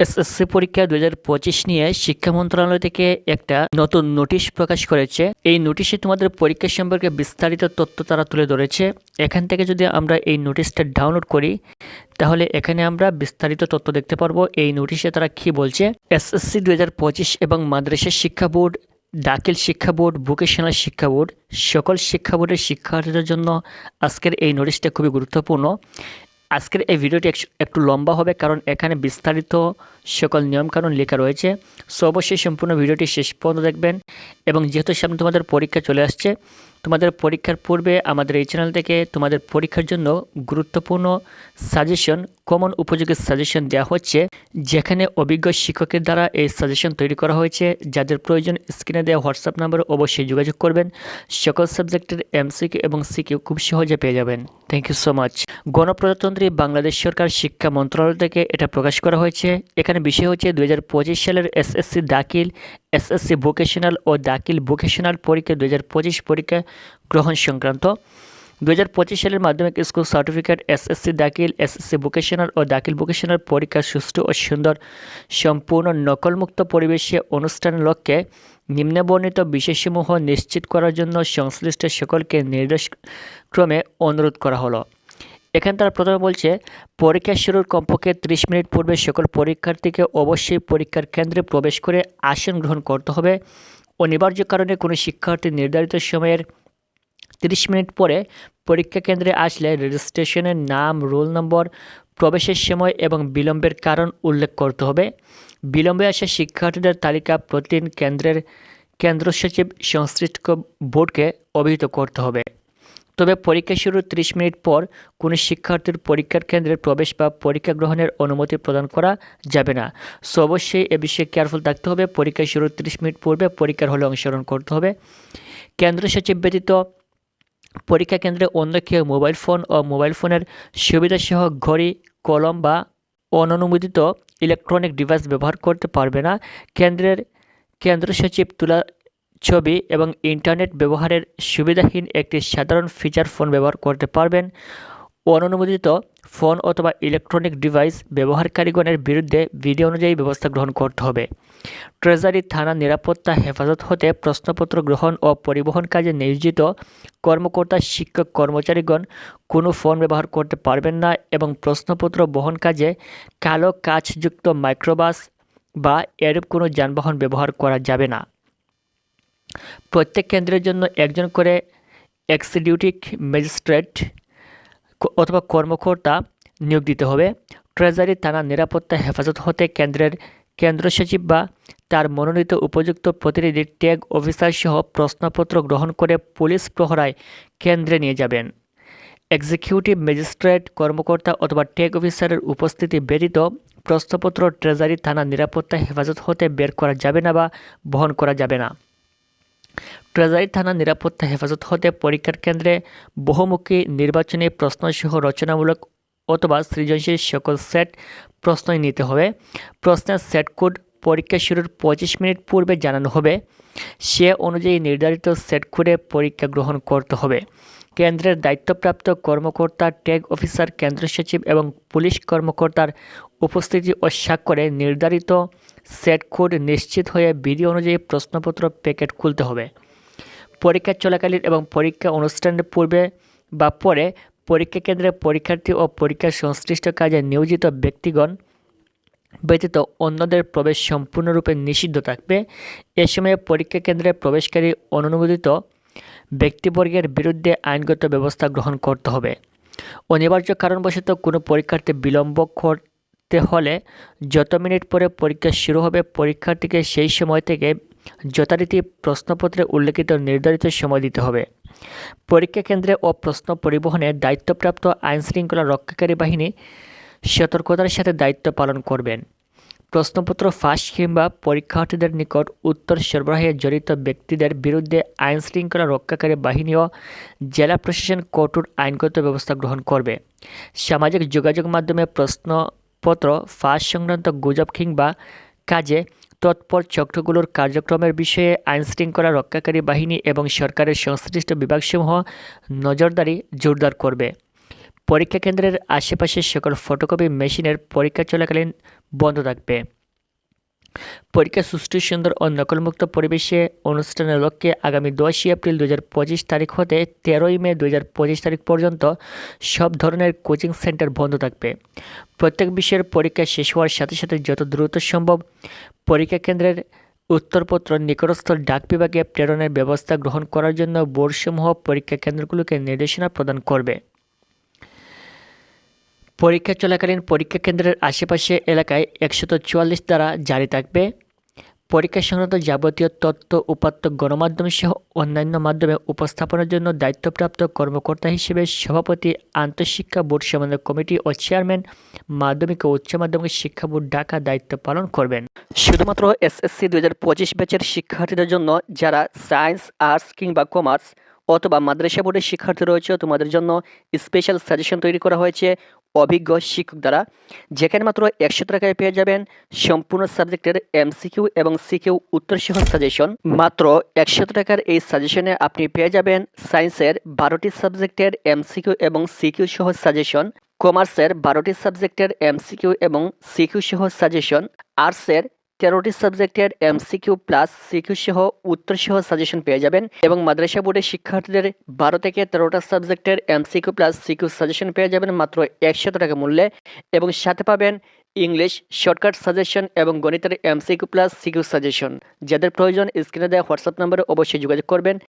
SSC পরীক্ষা দু হাজার পঁচিশ নিয়ে শিক্ষা মন্ত্রণালয় থেকে একটা নতুন নোটিশ প্রকাশ করেছে। এই নোটিশে তোমাদের পরীক্ষা সম্পর্কে বিস্তারিত তথ্য তারা তুলে ধরেছে। এখান থেকে যদি আমরা এই নোটিশটা ডাউনলোড করি, তাহলে এখানে আমরা বিস্তারিত তথ্য দেখতে পারব। এই নোটিশে তারা কি বলছে? এসএসসি দু হাজার পঁচিশ এবং মাদ্রাসা শিক্ষা বোর্ড, দাখিল শিক্ষা বোর্ড, ভোকেশনাল শিক্ষা বোর্ড, সকল শিক্ষা বোর্ডের শিক্ষার্থীদের জন্য আজকের এই নোটিশটা খুবই গুরুত্বপূর্ণ। আজকের এই ভিডিওটি একটু- লম্বা হবে কারণ এখানে বিস্তারিত সকল নিয়মকানুন লেখা রয়েছে। সো অবশ্যই সম্পূর্ণ ভিডিওটি শেষ পর্যন্ত দেখবেন এবং যেহেতু সামনে তোমাদের পরীক্ষা চলে আসছে তোমাদের পরীক্ষার পূর্বে আমাদের এই চ্যানেল থেকে তোমাদের পরীক্ষার জন্য গুরুত্বপূর্ণ সাজেশন কমন উপযোগী সাজেশন দেওয়া হচ্ছে, যেখানে অভিজ্ঞ শিক্ষকের দ্বারা এই সাজেশন তৈরি করা হয়েছে। যাদের প্রয়োজন স্ক্রিনে দেওয়া হোয়াটসঅ্যাপ নাম্বারে অবশ্যই যোগাযোগ করবেন। সকল সাবজেক্টের এমসিকিউ এবং সিকিউ খুব সহজে পেয়ে যাবেন। থ্যাংক ইউ সো মাচ গণপ্রজাতন্ত্রী বাংলাদেশ সরকার শিক্ষা মন্ত্রণালয় থেকে এটা প্রকাশ করা হয়েছে। এখানে বিষয় হচ্ছে দু হাজার পঁচিশ সালের এসএসসি দাখিল এসএসসি ভোকেশনাল ও দাখিল ভোকেশনাল পরীক্ষা দু হাজার পঁচিশ পরীক্ষা গ্রহণ সংক্রান্ত। দু হাজার পঁচিশ সালের মাধ্যমিক স্কুল সার্টিফিকেট এসএসসি দাখিল এসএসসি ভোকেশনাল ও দাখিল ভোকেশনাল পরীক্ষা সুষ্ঠু ও সুন্দর, সম্পূর্ণ নকলমুক্ত পরিবেশে অনুষ্ঠানের লক্ষ্যে নিম্নবর্ণিত বিষয়সমূহ নিশ্চিত করার জন্য সংশ্লিষ্ট সকলকে নির্দেশক্রমে অনুরোধ করা হলো। এখানে তারা প্রথমে বলছে, পরীক্ষা শুরুর কমপক্ষে ত্রিশ মিনিট পূর্বে সকল পরীক্ষার্থীকে অবশ্যই পরীক্ষার কেন্দ্রে প্রবেশ করে আসন গ্রহণ করতে হবে। অনিবার্য কারণে কোনো শিক্ষার্থী নির্ধারিত সময়ের তিরিশ মিনিট পরে পরীক্ষা কেন্দ্রে আসলে রেজিস্ট্রেশনের নাম, রোল নম্বর, প্রবেশের সময় এবং বিলম্বের কারণ উল্লেখ করতে হবে। বিলম্বে আসা শিক্ষার্থীদের তালিকা প্রতিদিন কেন্দ্রের কেন্দ্র সচিব সংশ্লিষ্ট বোর্ডকে অভিহিত করতে হবে। তবে পরীক্ষা শুরুর 30 মিনিট পর কোনো শিক্ষার্থীর পরীক্ষার কেন্দ্রে প্রবেশ বা পরীক্ষা গ্রহণের অনুমতি প্রদান করা যাবে না। সো অবশ্যই এ বিষয়ে কেয়ারফুল থাকতে হবে। পরীক্ষা শুরুর 30 মিনিট পূর্বে পরীক্ষার হলে অংশগ্রহণ করতে হবে। কেন্দ্র সচিব ব্যতীত পরীক্ষা কেন্দ্রে অন্য কেউ মোবাইল ফোন ও মোবাইল ফোনের সুবিধাসহ ঘড়ি, কলম বা অননুমোদিত ইলেকট্রনিক ডিভাইস ব্যবহার করতে পারবে না। কেন্দ্রের কেন্দ্র সচিব তুলা ছবি এবং ইন্টারনেট ব্যবহারের সুবিধাহীন একটি সাধারণ ফিচার ফোন ব্যবহার করতে পারবেন। অননুমোদিত ফোন অথবা ইলেকট্রনিক ডিভাইস ব্যবহারকারীগণের বিরুদ্ধে বিধি অনুযায়ী ব্যবস্থা গ্রহণ করতে হবে। ট্রেজারি থানা নিরাপত্তা হেফাজত হতে প্রশ্নপত্র গ্রহণ ও পরিবহন কাজে নিয়োজিত কর্মকর্তা, শিক্ষক, কর্মচারীগণ কোনো ফোন ব্যবহার করতে পারবেন না এবং প্রশ্নপত্র বহন কাজে কালো কাচযুক্ত মাইক্রোবাস বা এরূপ কোনো যানবাহন ব্যবহার করা যাবে না। প্রত্যেক কেন্দ্রের জন্য একজন করে এক্সিকিউটিভ ম্যাজিস্ট্রেট অথবা কর্মকর্তা নিয়োগ দিতে হবে। ট্রেজারি, থানা নিরাপত্তা, হেফাজত হতে কেন্দ্রের কেন্দ্র সচিব বা তার মনোনীত উপযুক্ত প্রতিনিধি, ট্যাগ অফিসার সহ প্রশ্নপত্র গ্রহণ করে পুলিশ প্রহরায় কেন্দ্রে নিয়ে যাবেন। এক্সিকিউটিভ ম্যাজিস্ট্রেট, কর্মকর্তা অথবা ট্যাগ অফিসারের উপস্থিতি ব্যতীত প্রশ্নপত্র, ট্রেজারি, থানা নিরাপত্তা, হেফাজত হতে বের করা যাবে না বা বহন করা যাবে না। ট্রেজারি থানা নিরাপত্তা হেফাজত হতে পরীক্ষার কেন্দ্রে বহুমুখী নির্বাচনী প্রশ্নসহ রচনামূলক অথবা সৃজনশীল সকল সেট প্রশ্নই নিতে হবে। প্রশ্নের সেট কোড পরীক্ষা শুরুর পঁচিশ মিনিট পূর্বে জানানো হবে। সে অনুযায়ী নির্ধারিত সেট কোডে পরীক্ষা গ্রহণ করতে হবে। কেন্দ্রের দায়িত্বপ্রাপ্ত কর্মকর্তা, ট্যাগ অফিসার, কেন্দ্র সচিব এবং পুলিশ কর্মকর্তার উপস্থিতি ও স্বাক্ষরে নির্ধারিত সেট কোড নিশ্চিত হয়ে বিধি অনুযায়ী প্রশ্নপত্র প্যাকেট খুলতে হবে। পরীক্ষা চলাকালীন এবং পরীক্ষা অনুষ্ঠানের পূর্বে বা পরে পরীক্ষা কেন্দ্রে পরীক্ষার্থী ও পরীক্ষা সংশ্লিষ্ট কাজে নিয়োজিত ব্যক্তিগণ ব্যতীত অন্যদের প্রবেশ সম্পূর্ণরূপে নিষিদ্ধ থাকবে। এ সময়ে পরীক্ষা কেন্দ্রে প্রবেশকারী অনুমোদিত ব্যক্তিবর্গের বিরুদ্ধে আইনগত ব্যবস্থা গ্রহণ করতে হবে। অনিবার্য কারণবশত কোনো পরীক্ষার্থী বিলম্ব করতে হলে যত মিনিট পরে পরীক্ষা শুরু হবে, পরীক্ষার্থীকে সেই সময় থেকে যথারীতি প্রশ্নপত্রে উল্লেখিত নির্ধারিত সময় দিতে হবে। পরীক্ষা কেন্দ্রে ও প্রশ্ন পরিবহনে দায়িত্বপ্রাপ্ত আইনশৃঙ্খলা রক্ষাকারী বাহিনী সতর্কতার সাথে দায়িত্ব পালন করবেন। প্রশ্নপত্র ফাঁস কিংবা পরীক্ষার্থীদের নিকট উত্তর সরবরাহে জড়িত ব্যক্তিদের বিরুদ্ধে আইন শৃঙ্খলা রক্ষাকারী বাহিনী ও জেলা প্রশাসন কঠোর আইনগত ব্যবস্থা গ্রহণ করবে। সামাজিক যোগাযোগ মাধ্যমে প্রশ্নপত্র ফাঁস সংক্রান্ত গুজব কিংবা কাজে তৎপর চক্রগুলোর কার্যক্রমের বিষয়ে আইনশৃঙ্খলা রক্ষাকারী বাহিনী এবং সরকারের সংশ্লিষ্ট বিভাগসমূহ নজরদারি জোরদার করবে। পরীক্ষা কেন্দ্রের আশেপাশে সকল ফটোকপি মেশিনের পরীক্ষা চলাকালীন বন্ধ থাকবে। পরীক্ষা সুষ্ঠু সুন্দর ও নকলমুক্ত পরিবেশে অনুষ্ঠানের লক্ষ্যে আগামী দশই এপ্রিল দু হাজার পঁচিশ তারিখ হতে তেরোই মে দু হাজার পঁচিশ তারিখ পর্যন্ত সব ধরনের কোচিং সেন্টার বন্ধ থাকবে। প্রত্যেক বিষয়ের পরীক্ষা শেষ হওয়ার সাথে সাথে যত দ্রুত সম্ভব পরীক্ষা কেন্দ্রের উত্তরপত্র নিকটস্থ ডাক বিভাগে প্রেরণের ব্যবস্থা গ্রহণ করার জন্য বোর্ডসমূহ পরীক্ষা কেন্দ্রগুলোকে নির্দেশনা প্রদান করবে। পরীক্ষা চলাকালীন পরীক্ষা কেন্দ্রের আশেপাশে এলাকায় একশত চুয়াল্লিশ দ্বারা জারি থাকবে। পরীক্ষা সংক্রান্ত যাবতীয় তথ্য, উপাত্ত গণমাধ্যম সহ অন্যান্য মাধ্যমে উপস্থাপনের জন্য দায়িত্বপ্রাপ্ত কর্মকর্তা হিসেবে সভাপতি আন্তঃশিক্ষা বোর্ড সমন্বয় কমিটি ও চেয়ারম্যান মাধ্যমিক ও উচ্চ মাধ্যমিক শিক্ষা বোর্ড ঢাকা দায়িত্ব পালন করবেন। শুধুমাত্র এসএসসি দু হাজার পঁচিশ ব্যাচের শিক্ষার্থীদের জন্য যারা সায়েন্স, আর্টস কিংবা কমার্স অথবা মাদ্রাসা বোর্ডের শিক্ষার্থী রয়েছে, তোমাদের জন্য স্পেশাল সাজেশন তৈরি করা হয়েছে। অভিজ্ঞ শিক্ষক দ্বারা যেখানে মাত্র একশো টাকায় পেয়ে যাবেন সম্পূর্ণ সাবজেক্টের এমসিকিউ এবং সিকিউ উত্তরসহ সাজেশন। মাত্র একশো টাকার এই সাজেশনে আপনি পেয়ে যাবেন সায়েন্সের বারোটি সাবজেক্টের এমসিকিউ এবং সিকিউ সহ সাজেশন, কমার্সের বারোটি সাবজেক্টের এমসিকিউ এবং সিকিউ সহ সাজেশন, আর্টসের তেরোটি সাবজেক্টের এমসিকিউ প্লাস সিকিউ সহ উত্তর সহ সাজেশন পেয়ে যাবেন এবং মাদ্রাসা বোর্ডের শিক্ষার্থীদের বারো থেকে তেরোটা সাবজেক্টের এমসিকিউ প্লাস সিকিউ সাজেশন পেয়ে যাবেন মাত্র একশত টাকা মূল্যে এবং সাথে পাবেন ইংলিশ শর্টকাট সাজেশন এবং গণিতের এমসিকিউ প্লাস সিকিউ সাজেশন। যাদের প্রয়োজন, স্ক্রিনে দেওয়া হোয়াটসঅ্যাপ নম্বরে অবশ্যই যোগাযোগ করবেন।